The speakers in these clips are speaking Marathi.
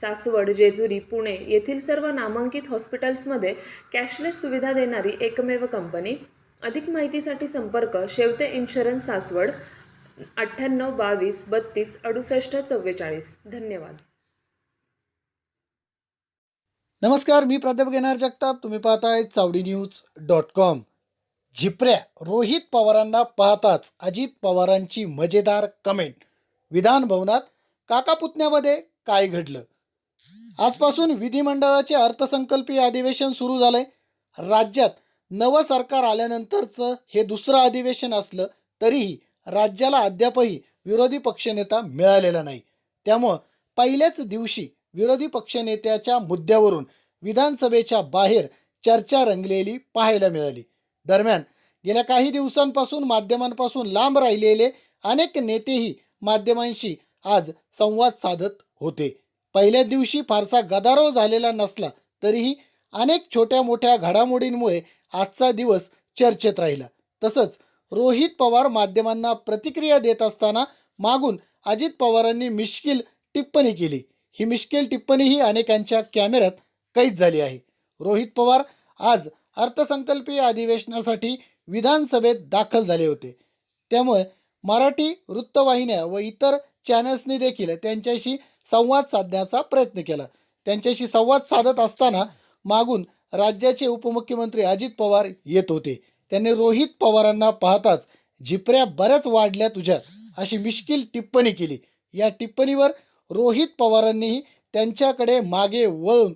सासवड जेजुरी पुणे येथील सर्व नामांकित हॉस्पिटल्समध्ये कॅशलेस सुविधा देणारी एकमेव कंपनी. अधिक माहितीसाठी संपर्क शेवते इन्शुरन्स सासवड अठ्ठ्याण्णव बावीस बत्तीस अडुसष्ट चव्वेचाळीस. धन्यवाद. नमस्कार मी प्राध्यापक येणार जगताप. तुम्ही पाहताय चावडी न्यूज डॉट कॉम. झिपऱ्या रोहित पवारांना पाहताच अजित पवारांची मजेदार कमेंट. विधान भवनात काका पुतण्यामध्ये काय घडलं? आजपासून विधिमंडळाचे अर्थसंकल्पीय अधिवेशन सुरू झालंय. राज्यात नवं सरकार आल्यानंतरचं हे दुसरं अधिवेशन असलं तरीही राज्याला अद्यापही विरोधी पक्षनेता मिळालेला नाही. त्यामुळं पहिल्याच दिवशी विरोधी पक्षनेत्याच्या मुद्द्यावरून विधानसभेच्या बाहेर चर्चा रंगलेली पाहायला मिळाली. दरम्यान गेल्या काही दिवसांपासून माध्यमांपासून लांब राहिलेले अनेक नेतेही माध्यमांशी आज संवाद साधत होते. पहिल्या दिवशी फारसा गदारोळ झालेला नसला तरीही अनेक छोट्या मोठ्या घडामोडींमुळे आजचा दिवस चर्चेत राहिला. तसंच रोहित पवार माध्यमांना प्रतिक्रिया देत असताना मागून अजित पवारांनी मिश्किल टिप्पणी केली. ही मिश्किल टिप्पणी ही अनेकांच्या कॅमेऱ्यात कैद झाली आहे. रोहित पवार आज अर्थसंकल्पीय अधिवेशनासाठी विधानसभेत दाखल झाले होते. त्यामुळे मराठी वृत्तवाहिन्या व इतर चॅनल्सनी देखील त्यांच्याशी संवाद साधण्याचा प्रयत्न केला. त्यांच्याशी संवाद साधत असताना मागून राज्याचे उपमुख्यमंत्री अजित पवार येत होते. त्यांनी रोहित पवारांना पाहताच झिपऱ्या बऱ्याच वाढल्या तुझ्या अशी मिश्किल टिप्पणी केली. या टिप्पणीवर रोहित पवारांनीही त्यांच्याकडे मागे वळून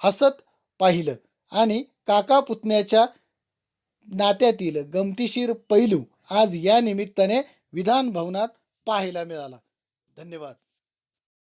हसत पाहिलं आणि काका पुतण्याच्या नात्यातील गमतीशीर पैलू आज या निमित्ताने विधान भवनात पाहायला मिळाला. धन्यवाद.